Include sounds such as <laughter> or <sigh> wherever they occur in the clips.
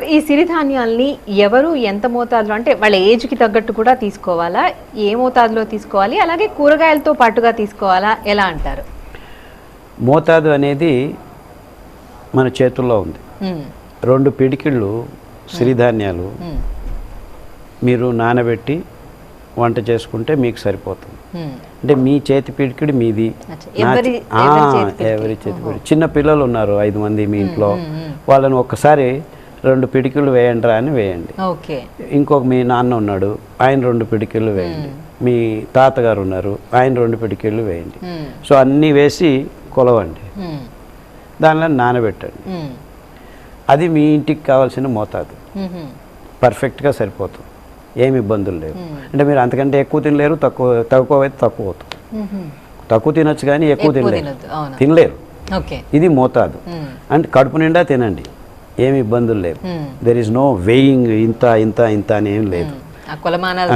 Sir ఈ సిరిధాన్యాల్ని ఎవరు ఎంత మోతాదులో అంటే వాళ్ళ ఏజ్కి తగ్గట్టు కూడా తీసుకోవాలా? ఏ మోతాదులో తీసుకోవాలి? అలాగే కూరగాయలతో పాటుగా తీసుకోవాలా? ఎలా అంటారు? మోతాదు అనేది మన చేతుల్లో ఉంది. రెండు పిడికిళ్ళు సిరిధాన్యాలు మీరు నానబెట్టి వంట చేసుకుంటే మీకు సరిపోతుంది. అంటే మీ చేతి పిడికిడి మీది. ఎవరి- చేతి చిన్న పిల్లలు ఉన్నారు ఐదు మంది మీ ఇంట్లో. వాళ్ళని ఒక్కసారి రెండు పిడికిళ్ళు వేయండి రా అని వేయండి. ఓకే. ఇంకొక మీ నాన్న ఉన్నాడు ఆయన రెండు పిడికిళ్ళు వేయండి. మీ తాతగారు ఉన్నారు ఆయన రెండు పిడికిళ్ళు వేయండి. సో అన్నీ వేసి కొలవండి. దానిలో నానబెట్టండి. అది మీ ఇంటికి కావాల్సిన మోతాదు. పర్ఫెక్ట్గా సరిపోతుంది. ఏమి ఇబ్బందులు లేవు. అంటే మీరు అంతకంటే ఎక్కువ తినలేరు తక్కువ తక్కువ అయితే తక్కువ అవుతుంది. తక్కువ తినొచ్చు కానీ ఎక్కువ తినలేరు. తినలేరు. ఇది మోతాదు. అంటే కడుపు నిండా తినండి. ఏమి ఇబ్బందులు లేవు. దెర్ ఇస్ నో వెయింగ్ ఇంత ఇంత ఇంత అని ఏం లేదు.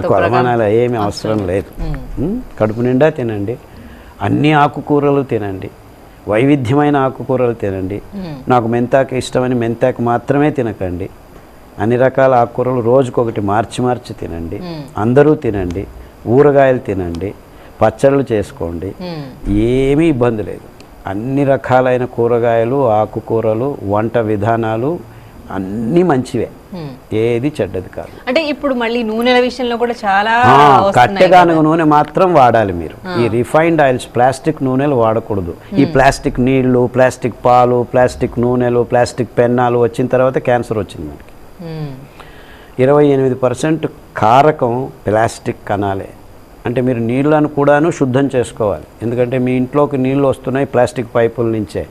కొలమానాలు ఏమి అవసరం లేదు. కడుపు నిండా తినండి. అన్ని ఆకుకూరలు తినండి. వైవిధ్యమైన ఆకుకూరలు తినండి. నాకు మెంతాకు ఇష్టమని మెంతాకు మాత్రమే తినకండి. అన్ని రకాల ఆకుకూరలు రోజుకొకటి మార్చి మార్చి తినండి. అందరూ తినండి. ఊరగాయలు తినండి. పచ్చళ్ళు చేసుకోండి. ఏమీ ఇబ్బంది లేదు. అన్ని రకాలైన కూరగాయలు ఆకుకూరలు వంట విధానాలు అన్నీ మంచివే. ఏది చెడ్డది కాదు. అంటే ఇప్పుడు మళ్ళీ నూనెల విషయంలో కూడా చాలా కట్టెగానుగ నూనె మాత్రం వాడాలి మీరు. ఈ రిఫైన్డ్ ఆయిల్స్ ప్లాస్టిక్ నూనెలు వాడకూడదు. ఈ ప్లాస్టిక్ నీళ్ళు ప్లాస్టిక్ పాలు ప్లాస్టిక్ నూనెలు ప్లాస్టిక్ పెన్నాలు వచ్చిన తర్వాత క్యాన్సర్ వచ్చింది మనకి. ఇరవై ఎనిమిది పర్సెంట్ కారకం ప్లాస్టిక్ కణాలే. అంటే మీరు నీళ్ళను కూడాను శుద్ధం చేసుకోవాలి. ఎందుకంటే మీ ఇంట్లోకి నీళ్ళు వస్తున్నాయి ప్లాస్టిక్ పైపుల నుంచే.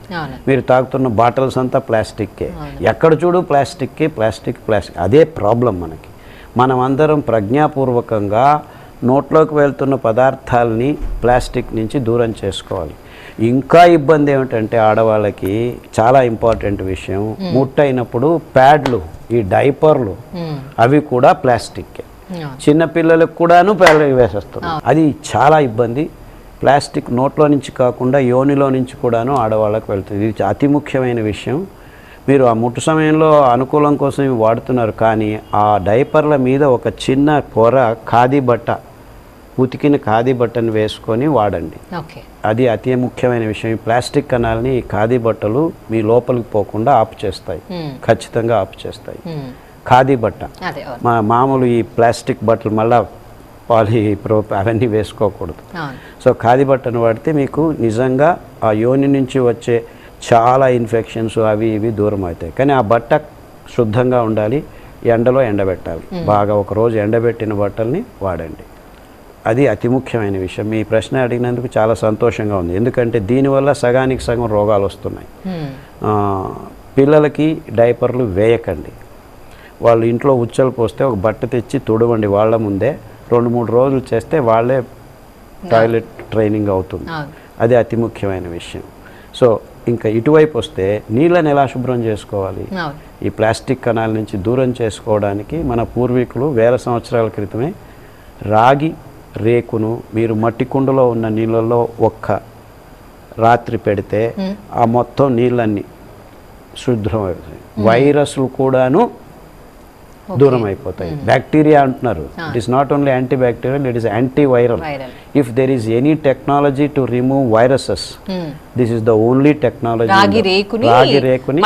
మీరు తాగుతున్న బాటిల్స్ అంతా ప్లాస్టిక్కే. ఎక్కడ చూడు ప్లాస్టిక్కే ప్లాస్టిక్ ప్లాస్టిక్. అదే ప్రాబ్లం మనకి. మనం అందరం ప్రజ్ఞాపూర్వకంగా నోట్లోకి వెళ్తున్న పదార్థాలని ప్లాస్టిక్ నుంచి దూరం చేసుకోవాలి. ఇంకా ఇబ్బంది ఏమిటంటే ఆడవాళ్ళకి చాలా ఇంపార్టెంట్ విషయం. ముట్టయినప్పుడు ప్యాడ్లు ఈ డైపర్లు అవి కూడా ప్లాస్టిక్కే. అవును. చిన్న పిల్లలకు కూడాను ప్యాడ్లు వేసేస్తున్నాం అది చాలా ఇబ్బంది. ప్లాస్టిక్ నోట్లో నుంచి కాకుండా యోనిలో నుంచి కూడాను ఆడవాళ్ళకు వెళ్తుంది. ఇది అతి ముఖ్యమైన విషయం. మీరు ఆ ముట్టు సమయంలో అనుకూలం కోసం వాడుతున్నారు. కానీ ఆ డైపర్ల మీద ఒక చిన్న పొర ఖాదీ బట్ట ఉతికిన ఖాదీ బట్టను వేసుకొని వాడండి. అది అతి ముఖ్యమైన విషయం. ఈ ప్లాస్టిక్ కణాలని ఖాదీ బట్టలు మీ లోపలికి పోకుండా ఆపు చేస్తాయి. ఉమ్, ఖచ్చితంగా ఆపు చేస్తాయి. ఉమ్, ఖాదీ బట్ట. మా మామూలు ఈ ప్లాస్టిక్ బట్టలు మళ్ళా పాలి ప్రో అవన్నీ వేసుకోకూడదు. సో ఖాదీ బట్టను వాడితే మీకు నిజంగా ఆ యోని నుంచి వచ్చే చాలా ఇన్ఫెక్షన్స్ అవి ఇవి దూరం అవుతాయి. కానీ ఆ బట్ట శుద్ధంగా ఉండాలి ఎండలో ఎండబెట్టాలి. బాగా ఒక రోజు ఎండబెట్టిన బట్టల్ని వాడండి. అది అతి ముఖ్యమైన విషయం. మీ ప్రశ్న అడిగినందుకు చాలా సంతోషంగా ఉంది. ఎందుకంటే దీనివల్ల సగానికి సగం రోగాలు వస్తున్నాయి. పిల్లలకి డైపర్లు వేయకండి. వాళ్ళు ఇంట్లో ఉచ్చలు పోస్తే ఒక బట్ట తెచ్చి తుడవండి వాళ్ళ ముందే. రెండు మూడు రోజులు చేస్తే వాళ్ళే టాయిలెట్ ట్రైనింగ్ అవుతుంది. అది అతి ముఖ్యమైన విషయం. సో ఇంకా ఇటువైపు వస్తే నీళ్ళని ఎలా శుభ్రం చేసుకోవాలి? ఈ ప్లాస్టిక్ కణాల నుంచి దూరం చేసుకోవడానికి మన పూర్వీకులు వేల సంవత్సరాల క్రితమే రాగి రేకును మీరు మట్టి కుండలో ఉన్న నీళ్ళల్లో ఒక్క రాత్రి పెడితే ఆ మొత్తం నీళ్ళన్నీ శుభ్రం అవుతాయి. వైరస్లు కూడాను దూరం అయిపోతాయి బ్యాక్టీరియా అంటున్నారు. It is not only antibacterial it is antiviral if there is any technology to remove viruses this is the only technology రాగి రేకుని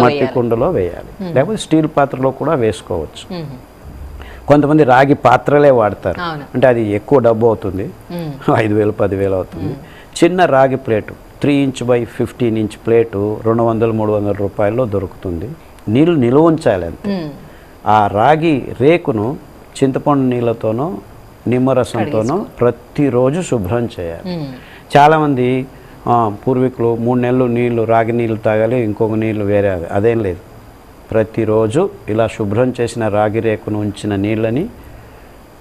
మట్టి కుండలో వేయాలి. వేయాలి. లేకపోతే స్టీల్ పాత్రలో కూడా వేసుకోవచ్చు. ఉమ్, కొంతమంది రాగి పాత్రలే వాడతారు. అంటే అది ఎక్కువ డబ్బు అవుతుంది. ఉమ్, <laughs> ఐదు వేలు పదివేలు అవుతుంది. చిన్న రాగి plate three inch by fifteen inch plate రెండు వందలు మూడు వందల రూపాయల్లో దొరుకుతుంది. నీళ్ళు నిలువ ఉంచాలి అంతే. ఆ రాగి రేకును చింతపండు నీళ్ళతోనో నిమ్మరసంతోనో ప్రతిరోజు శుభ్రం చేయాలి. చాలామంది పూర్వీకులు మూడు నెలలు నీళ్ళు రాగి నీళ్ళు తాగాలి ఇంకొక నీళ్ళు వేరే అదేం. లేదు. ప్రతిరోజు ఇలా శుభ్రం చేసిన రాగి రేకును ఉంచిన నీళ్ళని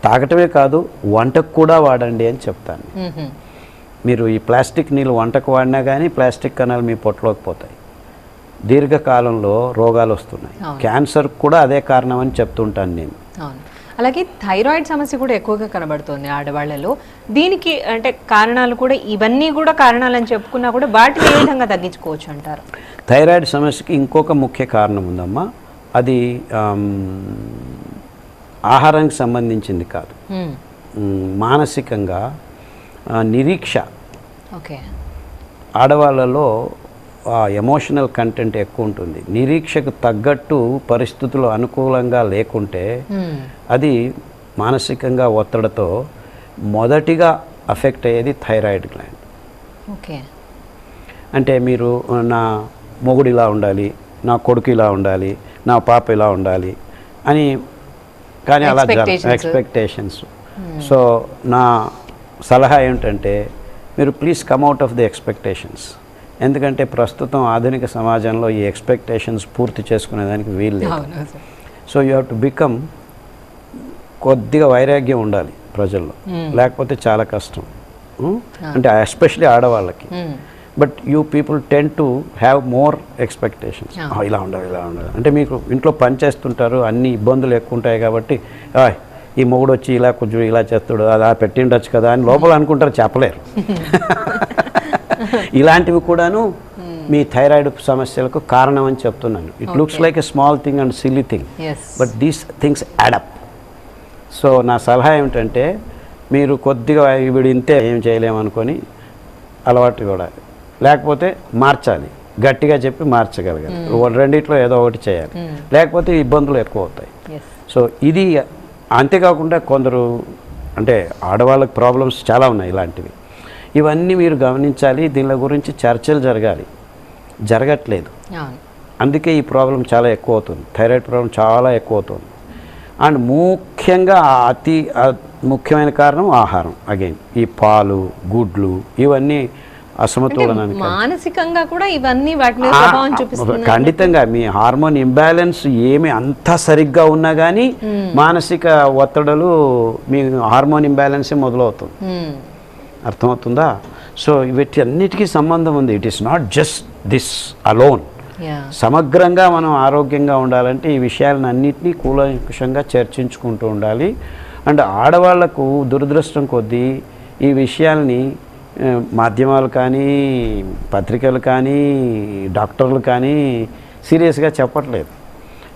తాగటమే కాదు వంటకు కూడా వాడండి అని చెప్తాను మీరు ఈ ప్లాస్టిక్ నీళ్ళు వంటకు వాడినా కానీ ప్లాస్టిక్ కణాలు మీ పొట్టలోకి పోతాయి. దీర్ఘకాలంలో రోగాలు వస్తున్నాయి. క్యాన్సర్ కూడా అదే కారణం అని చెప్తుంటాను నేను. అలాగే థైరాయిడ్ సమస్య కూడా ఎక్కువగా కనబడుతుంది ఆడవాళ్ళలో. దీనికి అంటే కారణాలు కూడా ఇవన్నీ కూడా కారణాలని చెప్పుకున్నా కూడా వాటిని ఏ విధంగా తగ్గించుకోవచ్చు అంటారు? థైరాయిడ్ సమస్యకి ఇంకొక ముఖ్య కారణం ఉందమ్మా. అది ఆహారానికి సంబంధించింది కాదు. మానసికంగా నిరీక్ష ఓకే. ఆడవాళ్ళలో ఎమోషనల్ కంటెంట్ ఎక్కువ ఉంటుంది. నిరీక్షకు తగ్గట్టు పరిస్థితులు అనుకూలంగా లేకుంటే మ్మ్. అది మానసికంగా ఒత్తిడితో మొదటిగా అఫెక్ట్ అయ్యేది థైరాయిడ్ గ్లాండ్ ఓకే. అంటే మీరు నా మొగుడు ఇలా ఉండాలి నా కొడుకు ఇలా ఉండాలి నా పాప ఇలా ఉండాలి అని కానీ అలా. ఎక్స్పెక్టేషన్స్ సో నా సలహా ఏమిటంటే మీరు please come out of the expectations ఎందుకంటే ప్రస్తుతం ఆధునిక సమాజంలో ఈ ఎక్స్పెక్టేషన్స్ పూర్తి చేసుకునేదానికి వీలు లేదు. So you have to become కొద్దిగా వైరాగ్యం ఉండాలి ప్రజల్లో. లేకపోతే చాలా కష్టం? అంటే ఎస్పెషలీ ఆడవాళ్ళకి. But you people tend to have more expectations. ఇలా ఉండాలి ఇలా ఉండాలి. అంటే మీకు ఇంట్లో పని చేస్తుంటారు అన్ని ఇబ్బందులు ఎక్కువ ఉంటాయి కాబట్టి "ఆయ్, ఈ మొగుడు వచ్చి ఇలా కొంచెం ఇలా చేస్తాడు అలా పెట్టిండొచ్చు కదా అని లోపల అనుకుంటారు చెప్పలేరు. <laughs> <laughs> ఇలాంటివి కూడాను మీ థైరాయిడ్ సమస్యలకు కారణం అని చెప్తున్నాను it looks like a small thing and silly thing but these things add up so నా సలహా ఏమిటంటే మీరు కొద్దిగా వీడు ఇంతే ఏం చేయలేమనుకొని అలవాటు కూడా. లేకపోతే మార్చాలి. గట్టిగా చెప్పి మార్చగలగాలి. రెండిట్లో ఏదో ఒకటి చేయాలి. లేకపోతే ఇబ్బందులు ఎక్కువ అవుతాయి. సో ఇది అంతేకాకుండా కొందరు అంటే ఆడవాళ్ళకి ప్రాబ్లమ్స్ చాలా ఉన్నాయి ఇలాంటివి. ఇవన్నీ మీరు గమనించాలి. దీని గురించి చర్చలు జరగాలి. జరగట్లేదు. అందుకే ఈ ప్రాబ్లం చాలా ఎక్కువ అవుతుంది థైరాయిడ్ ప్రాబ్లం చాలా ఎక్కువ అవుతుంది అండ్ ముఖ్యంగా అతి ముఖ్యమైన కారణం ఆహారం. అగైన్ ఈ పాలు గుడ్లు ఇవన్నీ అసమతులనానికి మానసికంగా కూడా ఇవన్నీ వాటి మీద ప్రభావం చూపిస్తుంది. ఖండితంగా మీ హార్మోన్ ఇంబ్యాలెన్స్ ఏమి అంత సరిగ్గా ఉన్నా కానీ మానసిక ఒత్తిడులు మీ హార్మోన్ ఇంబ్యాలెన్సే మొదలవుతుంది. అర్థమవుతుందా? సో వీటి అన్నిటికీ సంబంధం ఉంది. It is not just this alone సమగ్రంగా మనం ఆరోగ్యంగా ఉండాలంటే ఈ విషయాలను అన్నింటినీ కూలంకుషంగా చర్చించుకుంటూ ఉండాలి. అండ్ ఆడవాళ్ళకు దురదృష్టం కొద్దీ ఈ విషయాల్ని మాధ్యమాలు కానీ పత్రికలు కానీ డాక్టర్లు కానీ సీరియస్గా చెప్పట్లేదు.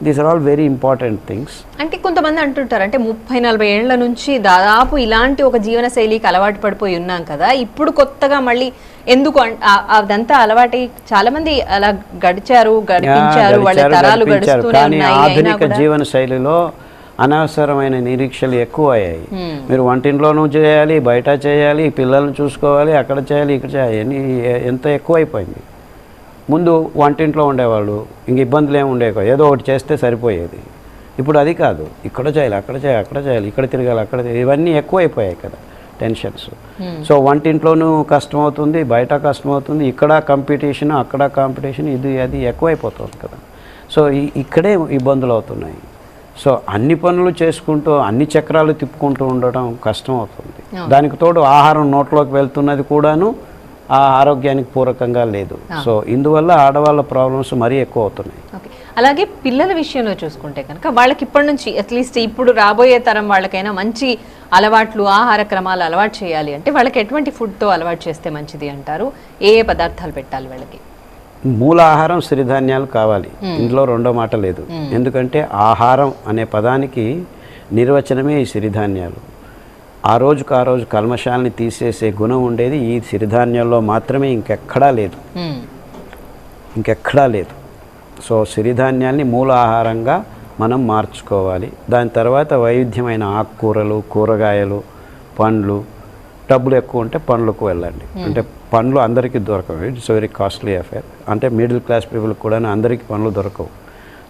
These are all very important things అంటే కొంతమంది అంటుంటారు అంటే ముప్పై నలభై ఏళ్ళ నుంచి దాదాపు ఇలాంటి ఒక జీవన శైలికి అలవాటు పడిపోయి ఉన్నాం కదా ఇప్పుడు కొత్తగా మళ్ళీ ఎందుకు అదంతా అలవాటై చాలా మంది అలా గడిచారు గడిపించారు వాళ్ళ తరాలు. గడుస్తూనే ఉన్నాయి ఆధునిక జీవన శైలిలో అనవసరమైన నిరీక్షలు ఎక్కువ అయ్యాయి మీరు వంటింట్లోనూ చేయాలి బయట చేయాలి పిల్లల్ని చూసుకోవాలి అక్కడ చేయాలి ఇక్కడ చేయాలి ఎంత ఎక్కువైపోయింది? ముందు వంటింట్లో ఉండేవాళ్ళు ఇంక ఇబ్బందులు ఏమి ఉండేవి. ఏదో ఒకటి చేస్తే సరిపోయేది. ఇప్పుడు అది కాదు. ఇక్కడ చేయాలి అక్కడ చేయాలి అక్కడ చేయాలి ఇక్కడ తిరగాలి అక్కడ. ఇవన్నీ ఎక్కువైపోయాయి కదా టెన్షన్స్. సో వంటింట్లోనూ కష్టం అవుతుంది బయట కష్టం అవుతుంది ఇక్కడ కాంపిటీషన్ అక్కడ కాంపిటీషన్ ఇది అది ఎక్కువైపోతుంది కదా. సో ఇక్కడే ఇబ్బందులు అవుతున్నాయి. సో అన్ని పనులు చేసుకుంటూ అన్ని చక్రాలు తిప్పుకుంటూ ఉండడం కష్టం అవుతుంది దానికి తోడు ఆహారం నోట్లోకి వెళ్తున్నది కూడాను ఆ ఆరోగ్యానికి పూరకంగా లేదు. సో ఇందువల్ల ఆడవాళ్ళ ప్రాబ్లమ్స్ మరీ ఎక్కువ అవుతున్నాయి. అలాగే పిల్లల విషయంలో చూసుకుంటే కనుక వాళ్ళకి ఇప్పటి నుంచి అట్లీస్ట్ ఇప్పుడు రాబోయే తరం వాళ్ళకైనా మంచి అలవాట్లు ఆహార క్రమాలు అలవాటు చేయాలి అంటే వాళ్ళకి ఎటువంటి ఫుడ్తో అలవాటు చేస్తే మంచిది అంటారు? ఏ ఏ పదార్థాలు పెట్టాలి వాళ్ళకి? మూల ఆహారం సిరిధాన్యాలు కావాలి. ఇందులో రెండో మాట లేదు. ఎందుకంటే ఆహారం అనే పదానికి నిర్వచనమే ఈ సిరిధాన్యాలు. ఆ రోజుకు ఆ రోజు కల్మషాలని తీసేసే గుణం ఉండేది ఈ సిరిధాన్యాల్లో మాత్రమే ఇంకెక్కడా లేదు. ఇంకెక్కడా లేదు. సో సిరిధాన్యాల్ని మూల ఆహారంగా మనం మార్చుకోవాలి. దాని తర్వాత వైవిధ్యమైన ఆకుకూరలు కూరగాయలు పండ్లు డబ్బులు ఎక్కువ ఉంటే పండ్లకు వెళ్ళండి. అంటే పండ్లు అందరికీ దొరకవు. ఇట్స్ వెరీ కాస్ట్లీ అఫేర్ అంటే మిడిల్ క్లాస్ పీపుల్కి కూడా అందరికీ పండ్లు దొరకవు.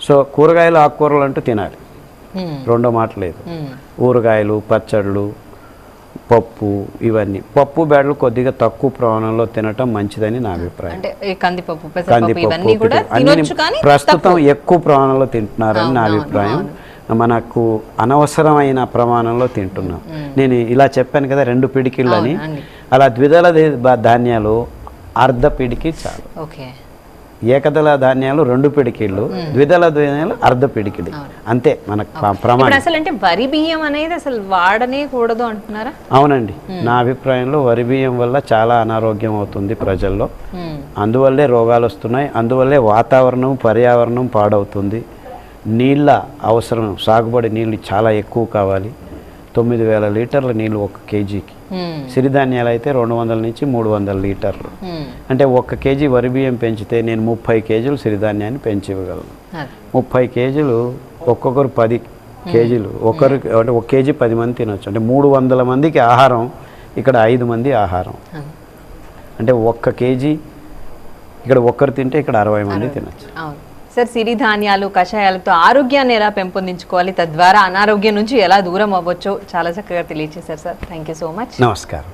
సో కూరగాయలు ఆకుకూరలు అంటూ తినాలి. రెండో మాట లేదు. ఊరగాయలు పచ్చళ్ళు పప్పు ఇవన్నీ. పప్పు బేడలు కొద్దిగా తక్కువ ప్రమాణంలో తినటం మంచిదని నా అభిప్రాయం. కందిపప్పు కందిపప్పు ప్రస్తుతం ఎక్కువ ప్రమాణంలో తింటున్నారని నా అభిప్రాయం. మనకు అనవసరమైన ప్రమాణంలో తింటున్నాం. నేను ఇలా చెప్పాను కదా రెండు పిడికిళ్ళు అని అవునండి. అలా ద్విదళ ధాన్యాలు అర్ధ పిడికి చాలు. ఓకే. ఏకదళ ధాన్యాలు రెండు పిడికిళ్ళు ద్విదళ ధాన్యాలు అర్ధ పిడికిడి. అంతే మనకు ప్ర- ప్రమాణం. అసలు అంటే వరి బియ్యం అనేది అసలు వాడనే కూడదు అంటున్నారా? అవునండి. నా అభిప్రాయంలో వరి బియ్యం వల్ల చాలా అనారోగ్యం అవుతుంది ప్రజల్లో. అందువల్లే రోగాలు వస్తున్నాయి. అందువల్లే వాతావరణం పర్యావరణం పాడవుతుంది. నీళ్ళ అవసరం సాగుబడి నీళ్ళు చాలా ఎక్కువ కావాలి. తొమ్మిది వేల లీటర్ల నీళ్ళు ఒక కేజీకి. సిరిధాన్యాలు అయితే రెండు వందల నుంచి మూడు వందల లీటర్లు. అంటే ఒక్క కేజీ వరి బియ్యం పెంచితే నేను ముప్పై కేజీలు సిరిధాన్యాన్ని పెంచి ఇవ్వగలను. ముప్పై కేజీలు ఒక్కొక్కరు పది కేజీలు. ఒకరు అంటే ఒక కేజీ పది మంది తినొచ్చు. అంటే మూడు వందల మందికి ఆహారం ఇక్కడ ఐదు మంది ఆహారం. అంటే ఒక్క కేజీ ఇక్కడ ఒక్కరు తింటే ఇక్కడ అరవై మంది తినొచ్చు. సార్ సిరిధాన్యాలు కషాయాలతో ఆరోగ్యాన్ని ఎలా పెంపొందించుకోవాలి తద్వారా అనారోగ్యం నుంచి ఎలా దూరం అవ్వచ్చో చాలా చక్కగా తెలియజేశారు sir. Thank you so much నమస్కారం.